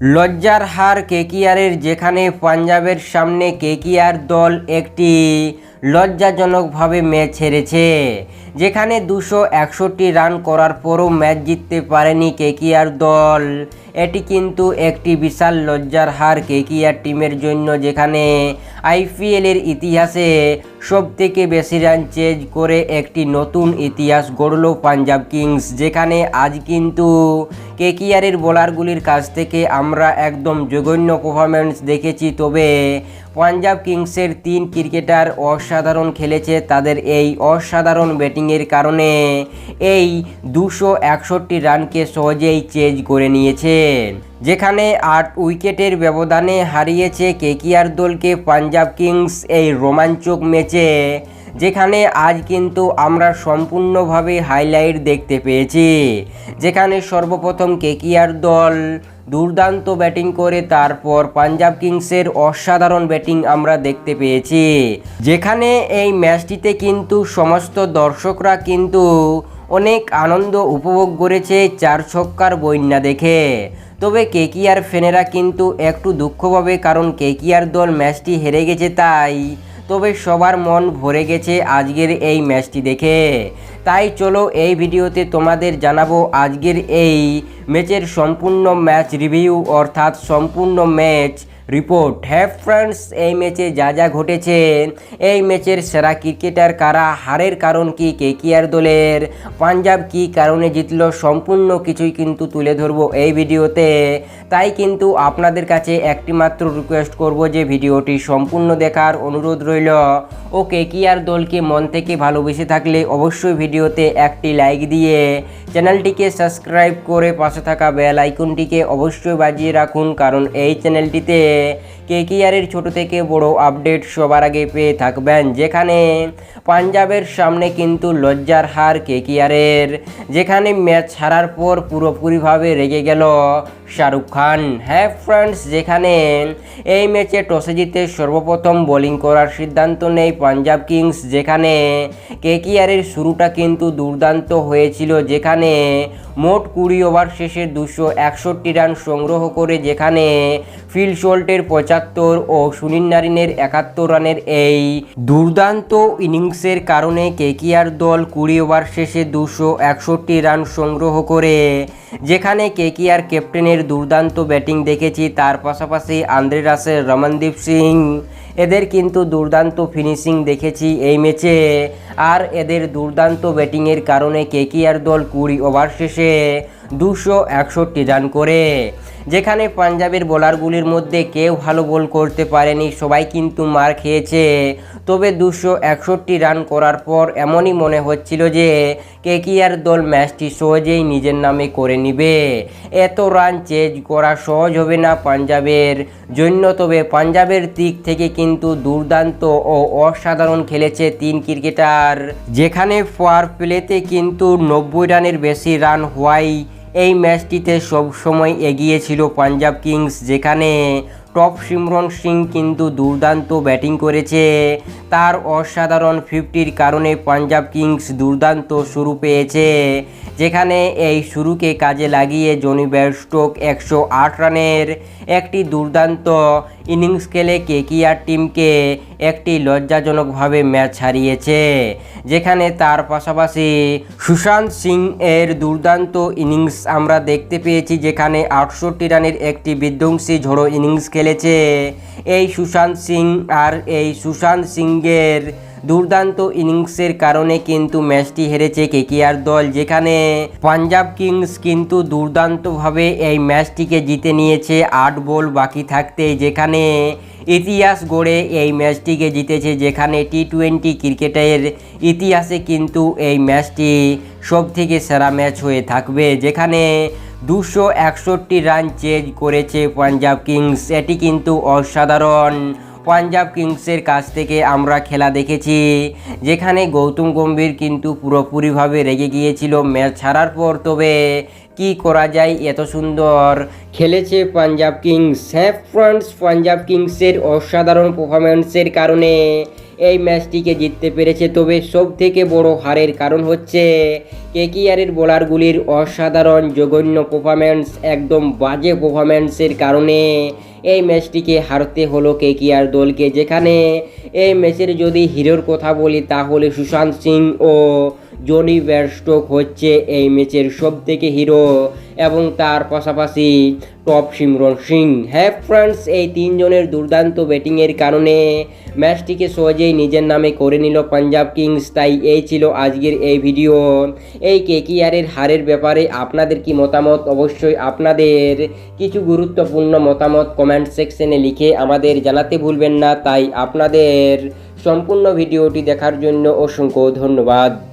লজ্জার হার কেকিআরের যেখানে পাঞ্জাবের সামনে কেকিআর দল একটি লজ্জাজনকভাবে ম্যাচ হেরেছে, যেখানে দুশো একষট্টি রান করার পরও ম্যাচ জিততে পারেনি কেকিআর দল। এটি কিন্তু একটি বিশাল লজ্জার হার কেকিআর টিমের জন্য, যেখানে আইপিএলের ইতিহাসে সবথেকে বেশি রান চেজ করে একটি নতুন ইতিহাস গড়ল পাঞ্জাব কিংস, যেখানে আজ কিন্তু কেকিআরের বোলারগুলির কাছ থেকে আমরা একদম জঘন্য পারফরমেন্স দেখেছি। তবে পাঞ্জাব কিংসের তিন ক্রিকেটার অসাধারণ খেলেছে, তাদের এই অসাধারণ ব্যাটিংয়ের কারণে এই দুশো রানকে সহজেই চেজ করে নিয়েছে। যেখানে আট উইকেটের ব্যবধানে হারিয়েছে কেকিআর দলকে পাঞ্জাব কিংস এই রোমাঞ্চক ম্যাচে, যেখানে আজ কিন্তু আমরা সম্পূর্ণভাবে হাইলাইট দেখতে পেয়েছি। যেখানে সর্বপ্রথম কেকিআর দল দুর্দান্ত ব্যাটিং করে, তারপর পাঞ্জাব কিংসের অসাধারণ ব্যাটিং আমরা দেখতে পেয়েছি। যেখানে এই ম্যাচটিতে কিন্তু সমস্ত দর্শকরা কিন্তু অনেক আনন্দ উপভোগ করেছে চার ছক্কার বন্যা দেখে। তবে কেকিআর ফেনেরা কিন্তু একটু দুঃখ পাবে কারণ কেকিআর দল ম্যাচটি হেরে গেছে তাই। তবে সবার মন ভরে গেছে আজকের এই ম্যাচটি দেখে। তাই চলো এই ভিডিওতে তোমাদের জানাব আজকের এই ম্যাচের সম্পূর্ণ ম্যাচ রিভিউ অর্থাৎ সম্পূর্ণ ম্যাচ রিপোর্ট হ্যাঁ ফ্রেন্ডস এই ম্যাচে যা যা ঘটেছে, এই ম্যাচের সেরা ক্রিকেটার কারা, হারের কারণ কি কেকিআর দলের, পাঞ্জাব কি কারণে জিতলো, সম্পূর্ণ কিছুই কিন্তু তুলে ধরবো এই ভিডিওতে। তাই কিন্তু আপনাদের কাছে একটি মাত্র রিকোয়েস্ট করব যে ভিডিওটি সম্পূর্ণ দেখার অনুরোধ রইল। ও কেকিআর দলকে মন থেকে ভালোবেসে থাকলে অবশ্যই ভিডিওতে একটি লাইক দিয়ে চ্যানেলটিকে সাবস্ক্রাইব করে পাশে থাকা বেল আইকনটিকে অবশ্যই বাজিয়ে রাখুন, কারণ এই চ্যানেলটিতে কেকিআরের ছোট থেকে বড় আপডেট সবার আগে পেয়ে থাকবেন। যেখানে পাঞ্জাবের সামনে কিন্তু লজ্জার হার কেকিআরের, যেখানে ম্যাচ হারার পর পুরোপুরিভাবে রেগে গেল শাহরুখ খান। হ্যাঁ ফ্রেন্ডস, যেখানে এই ম্যাচে টসে জিতে সর্বপ্রথম বোলিং করার সিদ্ধান্ত নেয় পাঞ্জাব কিংস, যেখানে কেকিআরের শুরুটা কিন্তু দুর্দান্ত হয়েছিল, যেখানে মোট কুড়ি ওভার শেষে দুশো একষট্টি রান সংগ্রহ করে যেখানে ফিল শোল্টের পঁচাত্তর ও সুনীল নারিনের একাত্তর রানের এই দুর্দান্ত ইনিংসের কারণে কেকিআর দল কুড়ি ওভার শেষে দুশো একষট্টি রান সংগ্রহ করে, যেখানে কেকিআর ক্যাপ্টেনের দুর্দান্ত ব্যাটিং দেখেছি, তার পাশাপাশি আন্দ্রে রাসেল, রমনদীপ সিং, এদের কিন্তু দুর্দান্ত ফিনিশিং দেখেছি এই ম্যাচে। আর এদের দুর্দান্ত ব্যাটিংয়ের কারণে কেকিআর দল কুড়ি ওভার শেষে দুশো একষট্টি রান করে। যেখানে পাঞ্জাবের বোলারগুলির মধ্যে কেউ ভালো বল করতে পারেনি, সবাই কিন্তু মার খেয়েছে। তবে দুশো একষট্টি রান করার পর এমনই মনে হচ্ছিল যে কেকিআর দল ম্যাচটি সহজেই নিজের নামে করে নিবে। এত রান চেজ করা সহজ হবে না পাঞ্জাবের জন্য, তবে পাঞ্জাবের দিক থেকে কিন্তু দুর্দান্ত ও অসাধারণ খেলেছে তিন ক্রিকেটার। যেখানে পাওয়ার প্লেতে কিন্তু নব্বই রানের বেশি রান হওয়াই এই ম্যাচটিতে সবসময় এগিয়ে ছিল পাঞ্জাব কিংস, যেখানে টপ সিমরন সিং কিন্তু দুর্দান্ত ব্যাটিং করেছে। তার অসাধারণ ফিফটির কারণে পাঞ্জাব কিংস দুর্দান্ত শুরু পেয়েছে, যেখানে এই শুরুকে কাজে লাগিয়ে জনি ব্যারস্টোক একশো আট রানের একটি দুর্দান্ত ইনিংস খেলে কেকিআর টিমকে একটি লজ্জাজনকভাবে ম্যাচ হারিয়েছে, যেখানে তার পাশাপাশি সুশান্ত সিং এর দুর্দান্ত ইনিংস আমরা দেখতে পেয়েছি, যেখানে আটষট্টি রানের একটি বিধ্বংসী ঝোড়ো ইনিংস খেলেছে। এই সুশান্ত সিং আর এই সুশান্ত সিংয়ের দুর্দান্ত ইনিংসের কারণে কিন্তু ম্যাচটি হেরেছে কেকিআর দল, যেখানে পাঞ্জাব কিংস কিন্তু দুর্দান্তভাবে এই ম্যাচটিকে জিতে নিয়েছে। আট বল বাকি থাকতে যেখানে ইতিহাস গড়ে এই ম্যাচটিকে জিতেছে, যেখানে টি টোয়েন্টি ক্রিকেটের ইতিহাসে কিন্তু এই ম্যাচটি সব থেকে সেরা ম্যাচ হয়ে থাকবে, যেখানে দুশো একষট্টি রান চেজ করেছে পাঞ্জাব কিংস। এটি কিন্তু অসাধারণ পাঞ্জাব কিংসের কাছ থেকে আমরা খেলা দেখেছি, যেখানে গৌতম গম্ভীর কিন্তু পুরোপুরিভাবে রেগে গিয়েছিল ম্যাচ ছাড়ার পর। তবে কি করা যায়? এত সুন্দর। খেলেছে পাঞ্জাব কিংস হ্যাঁ ফ্রেন্ডস পাঞ্জাব কিংসের অসাধারণ পারফরমেন্সের কারণে। এই ম্যাচটিকে জিততে পেরেছে, তবে সব থেকে বড় হারের কারণ হচ্ছে কেকিআরের বোলারগুলির অসাধারণ জঘন্য পারফরমেন্স একদম বাজে পারফরমেন্সের কারণে এই ম্যাচটিকে হারতে হলো কেকিআর দলকে। যেখানে এই ম্যাচের যদি হিরোর কথা বলি, তাহলে সুশান্ত সিং ও জনি ব্যারস্টোক হচ্ছে এই ম্যাচের সব থেকে হিরো এবং তার পাশাপাশি টপ সিমরন সিং। হ্যাঁ ফ্রান্স এই তিনজনের দুর্দান্ত ব্যাটিংয়ের কারণে ম্যাচটিকে সহজেই নিজের নামে করে নিল পাঞ্জাব কিংস। তাই এই ছিল আজকের এই ভিডিও। এই কেকিআরের হারের ব্যাপারে আপনাদের কি মতামত? অবশ্যই আপনাদের কিছু গুরুত্বপূর্ণ মতামত কমেন্ট সেকশনে লিখে আমাদের জানাতে ভুলবেন না। তাই আপনাদের সম্পূর্ণ ভিডিওটি দেখার জন্য অসংখ্য ধন্যবাদ।